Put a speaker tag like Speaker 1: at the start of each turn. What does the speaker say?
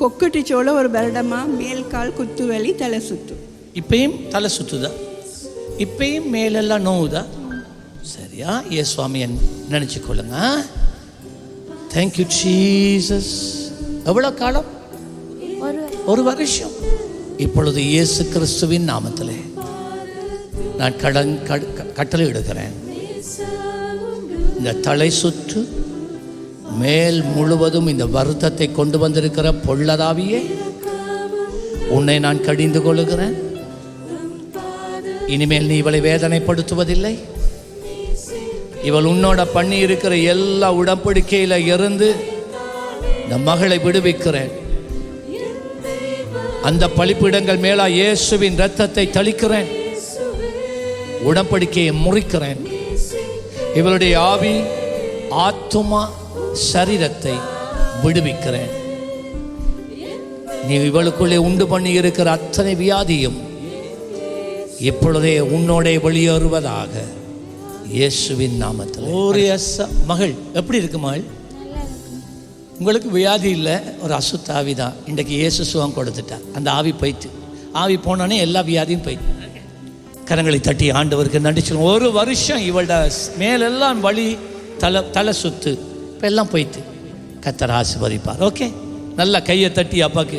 Speaker 1: கொக்கட்டிச்சோள ஒரு வருடமா மேல் கால் குத்து வலி தலை சுத்து.
Speaker 2: இப்பயும் தலை சுத்துதா? இப்பயும் மேலெல்லாம் நோவுதா? சரியா? ஏ சுவாமியை நினச்சிக்கொள்ளுங்க தேங்க்யூ ஜீசஸ் எவ்வளோ காலம்? ஒரு வருஷம். இப்பொழுது இயேசு கிறிஸ்துவின் நாமத்திலே நான் கடன் கட்டளை இடுகிறேன். இந்த தலை சுற்று மேல் முழுவதும் இந்த வருத்தத்தை கொண்டு வந்திருக்கிற பொள்ளதாவியே உன்னை நான் கடிந்து கொள்ளுகிறேன். இனிமேல் நீ இவளை வேதனைப்படுத்துவதில்லை. இவள் உன்னோட பண்ணி இருக்கிற எல்லா உடம்படிக்கையில் இருந்து இந்த மகளை விடுவிக்கிறேன். அந்த பழிப்பிடங்கள் மேலா இயேசுவின் ரத்தத்தை தளிக்கிறேன். உடம்படிக்கையை முறிக்கிறேன். இவளுடைய ஆவி ஆத்துமா சரீரத்தை விடுவிக்கிறேன். நீ இவளுக்குள்ளே உண்டு பண்ணி இருக்கிற அத்தனை வியாதியும் இப்பொழுதே உன்னோடே வெளியேறுவதாக இயேசுவின் நாமத்தில். ஒரு மகள் எப்படி இருக்கு மகள் உங்களுக்கு வியாதி இல்லை ஒரு அசுத்த ஆவி தான். இன்றைக்கு இயேசு சுகம் கொடுத்துட்டா. அந்த ஆவி போயிட்டு ஆவி போனோடனே எல்லா வியாதியும் போயிட்டு கரங்களை தட்டி ஆண்டவருக்கு நடிச்சிடும் ஒரு வருஷம் இவளோட மேலெல்லாம் வழி தலை தலை சுத்து. இப்போ எல்லாம் போயிட்டு கத்தர் ஆசிர்வதிப்பார். ஓகே நல்லா கையை தட்டி அப்பாக்கு